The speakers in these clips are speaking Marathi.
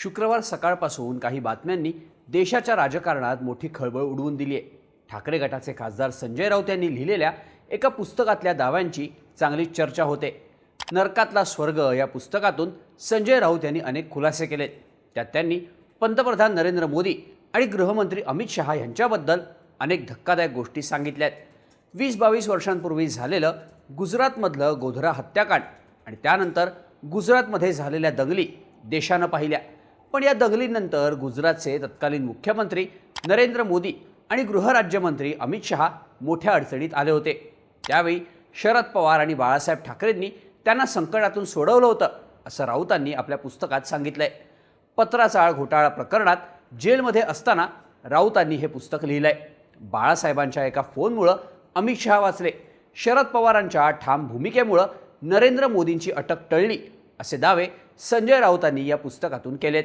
शुक्रवार सकाळपासून काही बातम्यांनी देशाच्या राजकारणात मोठी खळबळ उडवून दिली आहे. ठाकरे गटाचे खासदार संजय राऊत यांनी लिहिलेल्या एका पुस्तकातल्या दाव्यांची चांगली चर्चा होते. नरकातला स्वर्ग या पुस्तकातून संजय राऊत यांनी अनेक खुलासे केलेत. त्यात त्यांनी पंतप्रधान नरेंद्र मोदी आणि गृहमंत्री अमित शहा यांच्याबद्दल अनेक धक्कादायक गोष्टी सांगितल्यात. वीस बावीस वर्षांपूर्वी झालेलं गुजरातमधलं गोधरा हत्याकांड आणि त्यानंतर गुजरातमध्ये झालेल्या दंगली देशानं पाहिल्या. पण या दंगलीनंतर गुजरातचे तत्कालीन मुख्यमंत्री नरेंद्र मोदी आणि गृहराज्यमंत्री अमित शहा मोठ्या अडचणीत आले होते. त्यावेळी शरद पवार आणि बाळासाहेब ठाकरेंनी त्यांना संकटातून सोडवलं होतं असं राऊतांनी आपल्या पुस्तकात सांगितलंय. पत्राचाळ घोटाळा प्रकरणात जेलमध्ये असताना राऊतांनी हे पुस्तक लिहिलंय. बाळासाहेबांच्या एका फोनमुळं अमित शहा वाचले. शरद पवारांच्या ठाम भूमिकेमुळं नरेंद्र मोदींची अटक टळली असे दावे संजय राऊतांनी या पुस्तकातून केलेत.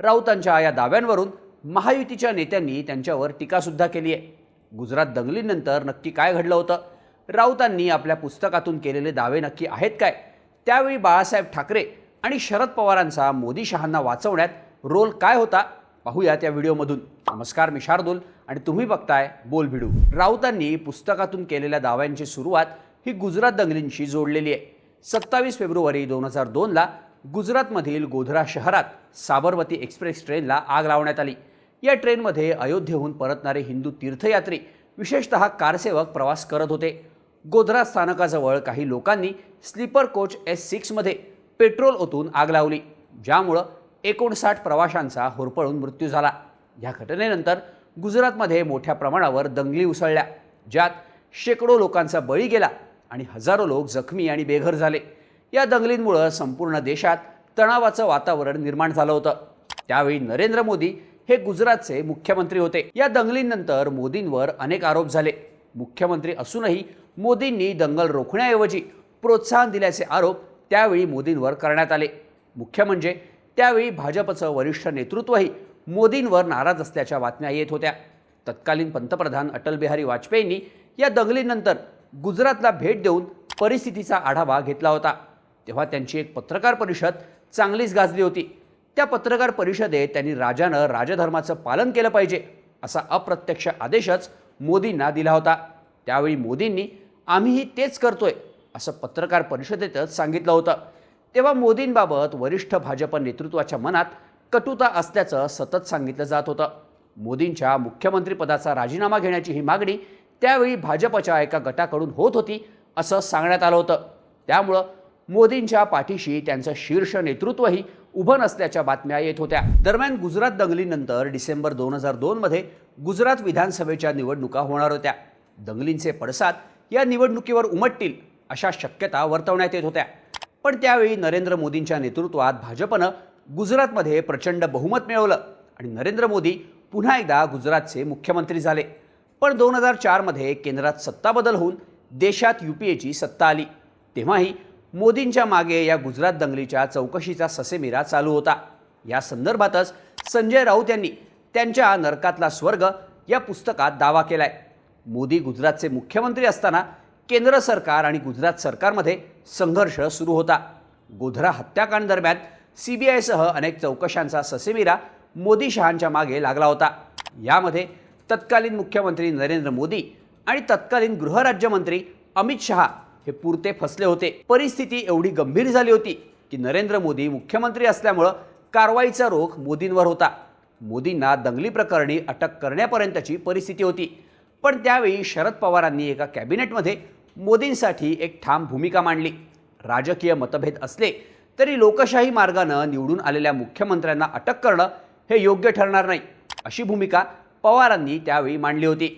राऊतांच्या या दाव्यांवरून महायुतीच्या नेत्यांनी त्यांच्यावर टीकासुद्धा केली आहे गुजरात दंगलीनंतर नक्की काय घडलं होतं? राऊतांनी आपल्या पुस्तकातून केलेले दावे नक्की आहेत काय? त्यावेळी बाळासाहेब ठाकरे आणि शरद पवारांचा मोदी शहांना वाचवण्यात रोल काय होता? पाहूया त्या व्हिडिओमधून. नमस्कार मी शार्दूल आणि तुम्ही बघताय बोल भिडू. राऊतांनी पुस्तकातून केलेल्या दाव्यांची सुरुवात ही गुजरात दंगलींशी जोडलेली आहे. सत्तावीस फेब्रुवारी दोन हजार दोनला गुजरातमधील गोधरा शहरात साबरमती एक्सप्रेस ट्रेनला आग लावण्यात आली. या ट्रेनमध्ये अयोध्येहून परतणारे हिंदू तीर्थयात्री विशेषतः कारसेवक प्रवास करत होते. गोधरा स्थानकाजवळ काही लोकांनी स्लीपर कोच एस सिक्समध्ये पेट्रोल ओतून आग लावली ज्यामुळं एकोणसाठ प्रवाशांचा होरपळून मृत्यू झाला. या घटनेनंतर गुजरातमध्ये मोठ्या प्रमाणावर दंगली उसळल्या ज्यात शेकडो लोकांचा बळी गेला आणि हजारो लोक जखमी आणि बेघर झाले. या दंगलींमुळं संपूर्ण देशात तणावाचं वातावरण निर्माण झालं होतं. त्यावेळी नरेंद्र मोदी हे गुजरातचे मुख्यमंत्री होते. या दंगलींनंतर मोदींवर अनेक आरोप झाले. मुख्यमंत्री असूनही मोदींनी दंगल रोखण्याऐवजी प्रोत्साहन दिल्याचे आरोप त्यावेळी मोदींवर करण्यात आले. मुख्य म्हणजे त्यावेळी भाजपचं वरिष्ठ नेतृत्वही मोदींवर नाराज असल्याच्या बातम्या येत होत्या. तत्कालीन पंतप्रधान अटल बिहारी वाजपेयींनी या दंगलीनंतर गुजरातला भेट देऊन परिस्थितीचा आढावा घेतला होता. तेव्हा त्यांची एक पत्रकार परिषद चांगलीच गाजली होती. त्या पत्रकार परिषदेत त्यांनी राजानं राजधर्माचं पालन केलं पाहिजे असा अप्रत्यक्ष आदेशच मोदींना दिला होता. त्यावेळी मोदींनी आम्हीही तेच करतोय असं पत्रकार परिषदेतच सांगितलं होतं. तेव्हा मोदींबाबत वरिष्ठ भाजप नेतृत्वाच्या मनात कटुता असल्याचं सतत सांगितलं जात होतं. मोदींच्या मुख्यमंत्रीपदाचा राजीनामा घेण्याची ही मागणी त्यावेळी भाजपच्या एका गटाकडून होत होती असं सांगण्यात आलं होतं. त्यामुळं मोदींच्या पाठीशी त्यांचं शीर्ष नेतृत्वही उभं नसल्याच्या बातम्या येत होत्या. दरम्यान गुजरात दंगलीनंतर डिसेंबर दोन हजार दोनमध्ये गुजरात विधानसभेच्या निवडणुका होणार होत्या. दंगलींचे पडसाद या निवडणुकीवर उमटतील अशा शक्यता वर्तवण्यात येत होत्या. पण त्यावेळी नरेंद्र मोदींच्या नेतृत्वात भाजपनं गुजरातमध्ये प्रचंड बहुमत मिळवलं आणि नरेंद्र मोदी पुन्हा एकदा गुजरातचे मुख्यमंत्री झाले. पण दोन हजार चारमध्ये केंद्रात सत्ता बदल होऊन देशात यू पी एची सत्ता आली. तेव्हाही मोदींच्या मागे या गुजरात दंगलीच्या चौकशीचा ससेमिरा चालू होता. या संदर्भातच संजय राऊत यांनी त्यांच्या नरकातला स्वर्ग या पुस्तकात दावा केलाय. मोदी गुजरातचे मुख्यमंत्री असताना केंद्र सरकार आणि गुजरात सरकारमध्ये संघर्ष सुरू होता. गोधरा हत्याकांडदरम्यान सी बी आयसह अनेक चौकशांचा ससेमिरा मोदी शहांच्या मागे लागला होता. यामध्ये तत्कालीन मुख्यमंत्री नरेंद्र मोदी आणि तत्कालीन गृहराज्यमंत्री अमित शहा हे पुरते फसले होते. परिस्थिती एवढी गंभीर झाली होती की नरेंद्र मोदी मुख्यमंत्री असल्यामुळं कारवाईचा रोख मोदींवर होता. मोदींना दंगली प्रकरणी अटक करण्यापर्यंतची परिस्थिती होती. पण त्यावेळी शरद पवारांनी एका कॅबिनेटमध्ये मोदींसाठी एक ठाम भूमिका मांडली. राजकीय मतभेद असले तरी लोकशाही मार्गानं निवडून आलेल्या मुख्यमंत्र्यांना अटक करणं हे योग्य ठरणार नाही अशी भूमिका पवारांनी त्यावेळी मांडली होती.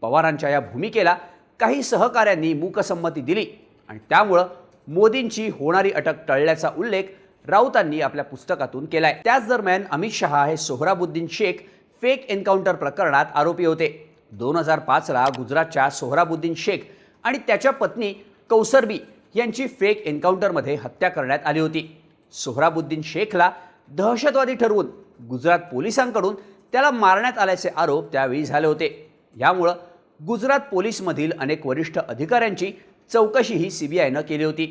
पवारांच्या या भूमिकेला काही सहकाऱ्यांनी मूकसंमती दिली आणि त्यामुळं मोदींची होणारी अटक टळल्याचा उल्लेख राऊतांनी आपल्या पुस्तकातून केलाय. त्याच दरम्यान अमित शहा हे सोहराबुद्दीन शेख फेक एन्काउंटर प्रकरणात आरोपी होते. दोन हजार पाचला गुजरातच्या सोहराबुद्दीन शेख आणि त्याच्या पत्नी कौसरबी यांची फेक एन्काउंटरमध्ये हत्या करण्यात आली होती. सोहराबुद्दीन शेखला दहशतवादी ठरवून गुजरात पोलिसांकडून त्याला मारण्यात आल्याचे आरोप त्यावेळी झाले होते. यामुळं गुजरात पोलीसमधील अनेक वरिष्ठ अधिकाऱ्यांची चौकशीही सी बी आयनं केली होती.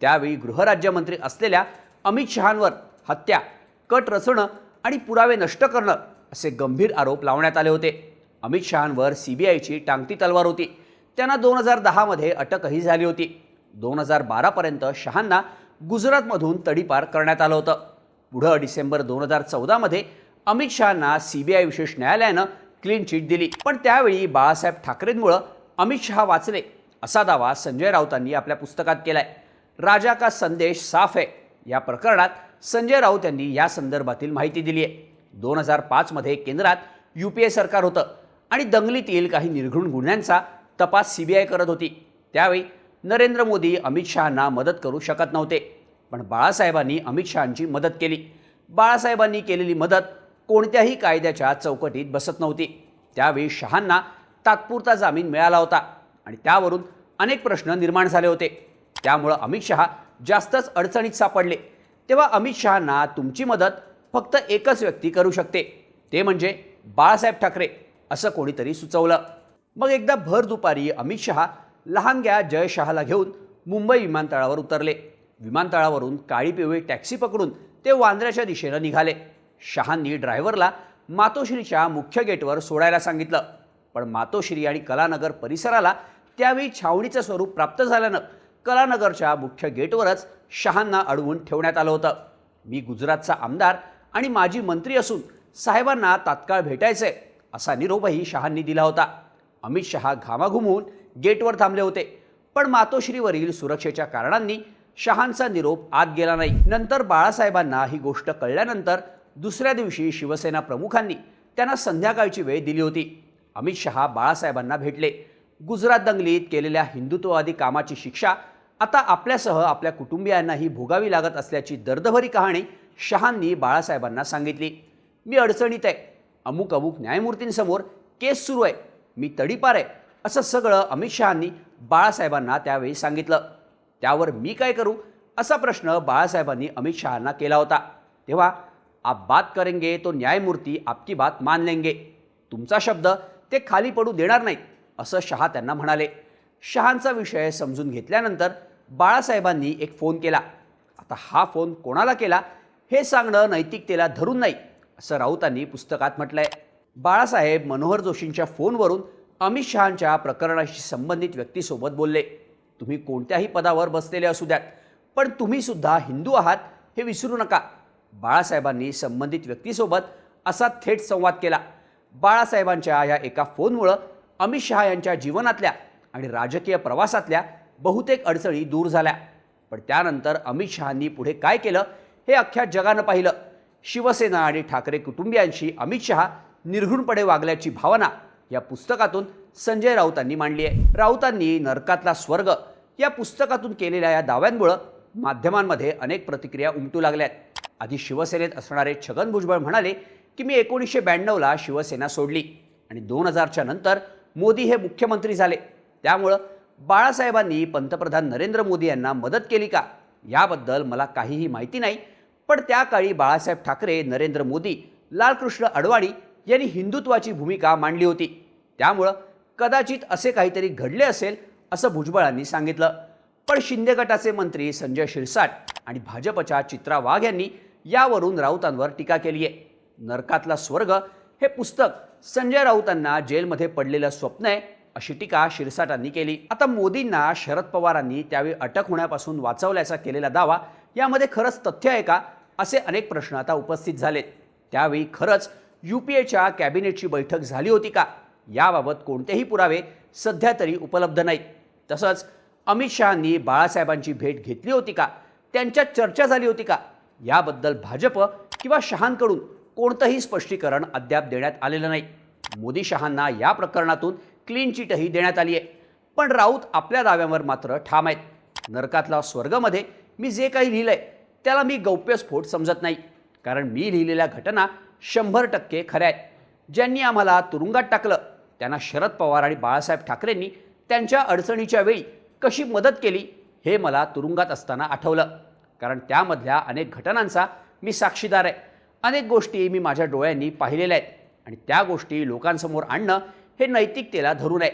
त्यावेळी गृहराज्यमंत्री असलेल्या अमित शहांवर हत्या कट रचणं आणि पुरावे नष्ट करणं असे गंभीर आरोप लावण्यात आले होते. अमित शहांवर सीबीआयची टांगती तलवार होती. त्यांना दोन हजार दहामध्ये अटकही झाली होती. दोन हजार बारापर्यंत शहांना गुजरातमधून तडीपार करण्यात आलं होतं. पुढं डिसेंबर दोन हजार चौदामध्ये अमित शहांना सीबीआय विशेष न्यायालयानं क्लीन चिट दिली. पण त्यावेळी बाळासाहेब ठाकरेंमुळं अमित शहा वाचले असा दावा संजय राऊतांनी आपल्या पुस्तकात केलाय. राजा का संदेश साफ आहे या प्रकरणात संजय राऊत यांनी या संदर्भातील माहिती दिली आहे. दोन हजार पाचमध्ये केंद्रात यू पी ए सरकार होतं आणि दंगलीतील काही निर्घृण गुन्ह्यांचा तपास सी बी आय करत होती. त्यावेळी नरेंद्र मोदी अमित शहांना मदत करू शकत नव्हते. पण बाळासाहेबांनी अमित शहांची मदत केली. बाळासाहेबांनी केलेली मदत कोणत्याही कायद्याच्या चौकटीत बसत नव्हती. त्यावेळी शहांना तात्पुरता जामीन मिळाला होता आणि त्यावरून अनेक प्रश्न निर्माण झाले होते. त्यामुळं अमित शहा जास्तच अडचणीत सापडले. तेव्हा अमित शहांना तुमची मदत फक्त एकच व्यक्ती करू शकते. ते म्हणजे बाळासाहेब ठाकरे असं कोणीतरी सुचवलं. मग एकदा भर दुपारी अमित शहा लहानग्या जय शहाला घेऊन मुंबई विमानतळावर उतरले. विमानतळावरून काळी पिवळी टॅक्सी पकडून ते वांद्र्याच्या दिशेनं निघाले. शहांनी ड्रायव्हरला मातोश्रीच्या मुख्य गेटवर सोडायला सांगितलं. पण मातोश्री आणि कलानगर परिसराला त्यावेळी छावणीचं स्वरूप प्राप्त झाल्यानं कलानगरच्या मुख्य गेटवरच शहांना अडवून ठेवण्यात आलं होतं. मी गुजरातचा आमदार आणि माजी मंत्री असून साहेबांना तात्काळ भेटायचंय असा निरोपही शहांनी दिला होता. अमित शहा घामाघुमून गेटवर थांबले होते पण मातोश्रीवरील सुरक्षेच्या कारणांनी शहांचा निरोप आत गेला नाही. नंतर बाळासाहेबांना ही गोष्ट कळल्यानंतर दुसऱ्या दिवशी शिवसेना प्रमुखांनी त्यांना संध्याकाळची वेळ दिली होती. अमित शहा बाळासाहेबांना भेटले. गुजरात दंगलीत केलेल्या हिंदुत्ववादी कामाची शिक्षा आता आपल्यासह आपल्या कुटुंबियांनाही भोगावी लागत असल्याची दर्दभरी कहाणी शहांनी बाळासाहेबांना सांगितली. मी अडचणीत आहे. अमुक अमुक न्यायमूर्तींसमोर केस सुरू आहे. मी तडीपार आहे. असं सगळं अमित शहांनी बाळासाहेबांना त्यावेळी सांगितलं. त्यावर मी काय करू? असा प्रश्न बाळासाहेबांनी अमित शहांना केला होता. तेव्हा आप बात करेंगे तो न्यायमूर्ती आपकी बात मान लेंगे। तुमचा शब्द ते खाली पडू देणार नाहीत असं शहा त्यांना म्हणाले. शहांचा विषय समजून घेतल्यानंतर बाळासाहेबांनी एक फोन केला. आता हा फोन कोणाला केला हे सांगणं नैतिकतेला धरून नाही असं राऊतांनी पुस्तकात म्हटलंय. बाळासाहेब मनोहर जोशींच्या फोनवरून अमित शहांच्या प्रकरणाशी संबंधित व्यक्तीसोबत बोलले. तुम्ही कोणत्याही पदावर बसलेले असू द्यात पण तुम्हीसुद्धा हिंदू आहात हे विसरू नका. बाळासाहेबांनी संबंधित व्यक्तीसोबत असा थेट संवाद केला. बाळासाहेबांच्या या एका फोनमुळं अमित शहा यांच्या जीवनातल्या आणि राजकीय प्रवासातल्या बहुतेक अडचणी दूर झाल्या. पण त्यानंतर अमित शहांनी पुढे काय केलं हे अख्ख्या जगानं पाहिलं. शिवसेना आणि ठाकरे कुटुंबियांशी अमित शहा निर्घृणपणे वागल्याची भावना या पुस्तकातून संजय राऊतांनी मांडली आहे. राऊतांनी नरकातला स्वर्ग या पुस्तकातून केलेल्या या दाव्यांमुळं माध्यमांमध्ये अनेक प्रतिक्रिया उमटू लागल्या आहेत. आधी शिवसेनेत असणारे छगन भुजबळ म्हणाले की मी एकोणीसशे ब्याण्णवला शिवसेना सोडली. आणि दोन हजारच्या नंतर मोदी हे मुख्यमंत्री झाले. त्यामुळं बाळासाहेबांनी पंतप्रधान नरेंद्र मोदी यांना मदत केली का? याबद्दल मला काहीही माहिती नाही. पण त्या काळी बाळासाहेब ठाकरे नरेंद्र मोदी लालकृष्ण अडवाणी यांनी हिंदुत्वाची भूमिका मांडली होती. त्यामुळं कदाचित असे काहीतरी घडले असेल असं भुजबळांनी सांगितलं. पण शिंदे गटाचे मंत्री संजय शिरसाट आणि भाजपच्या चित्रा वाघ यांनी यावरून राऊतांवर टीका केली आहे नरकातला स्वर्ग हे पुस्तक संजय राऊतांना जेलमध्ये पडलेलं स्वप्न आहे अशी टीका शिरसाटांनी केली. आता मोदींना शरद पवारांनी त्यावेळी अटक होण्यापासून वाचवल्याचा केलेला दावा यामध्ये खरंच तथ्य आहे का असे अनेक प्रश्न आता उपस्थित झालेत. त्यावेळी खरंच यू पी एच्या कॅबिनेटची बैठक झाली होती का? याबाबत कोणतेही पुरावे सध्या तरी उपलब्ध नाहीत. तसंच अमित शहांनी बाळासाहेबांची भेट घेतली होती का? त्यांच्यात चर्चा झाली होती का? याबद्दल भाजप किंवा शहांकडून कोणतंही स्पष्टीकरण अद्याप देण्यात आलेलं नाही. मोदी शहांना या प्रकरणातून क्लीन चिटही देण्यात आली आहे. पण राऊत आपल्या दाव्यावर मात्र ठाम आहेत. नरकातला स्वर्गमध्ये मी जे काही लिहिलंय त्याला मी गौप्यस्फोट समजत नाही. कारण मी लिहिलेल्या घटना शंभर टक्के खऱ्या आहेत. ज्यांनी आम्हाला तुरुंगात टाकलं त्यांना शरद पवार आणि बाळासाहेब ठाकरेंनी त्यांच्या अडचणीच्या वेळी कशी मदत केली हे मला तुरुंगात असताना आठवलं. कारण त्यामधल्या अनेक घटनांचा मी साक्षीदार आहे. अनेक गोष्टी मी माझ्या डोळ्यांनी पाहिलेल्या आहेत. आणि त्या गोष्टी लोकांसमोर आणणं हे नैतिकतेला धरून आहे.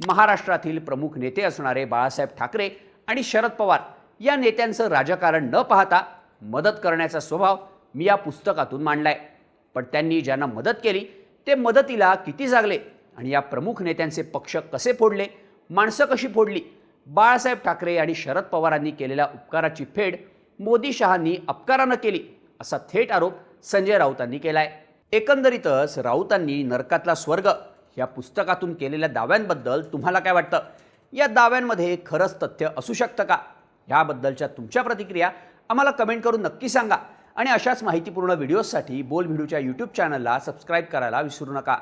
महाराष्ट्रातील प्रमुख नेते असणारे बाळासाहेब ठाकरे आणि शरद पवार या नेत्यांचं राजकारण न पाहता मदत करण्याचा स्वभाव मी या पुस्तकातून मांडलाय. पण त्यांनी ज्यांना मदत केली ते मदतीला किती जागले आणि या प्रमुख नेत्यांचे पक्ष कसे फोडले माणसं कशी फोडली बाळासाहेब ठाकरे आणि शरद पवारांनी केलेल्या उपकाराची फेड मोदी शहांनी अपकारानं केली असा थेट आरोप संजय राऊतांनी केलाय. एकंदरीतच राऊतांनी नरकातला स्वर्ग या पुस्तकातून केलेल्या दाव्यांबद्दल तुम्हाला काय वाटतं? या दाव्यांमध्ये खरंच तथ्य असू शकतं का? याबद्दलच्या तुमच्या प्रतिक्रिया आम्हाला कमेंट करून नक्की सांगा आणि अशाच माहितीपूर्ण व्हिडिओजसाठी बोल व्हिडिओच्या यूट्यूब चॅनलला सबस्क्राईब करायला विसरू नका.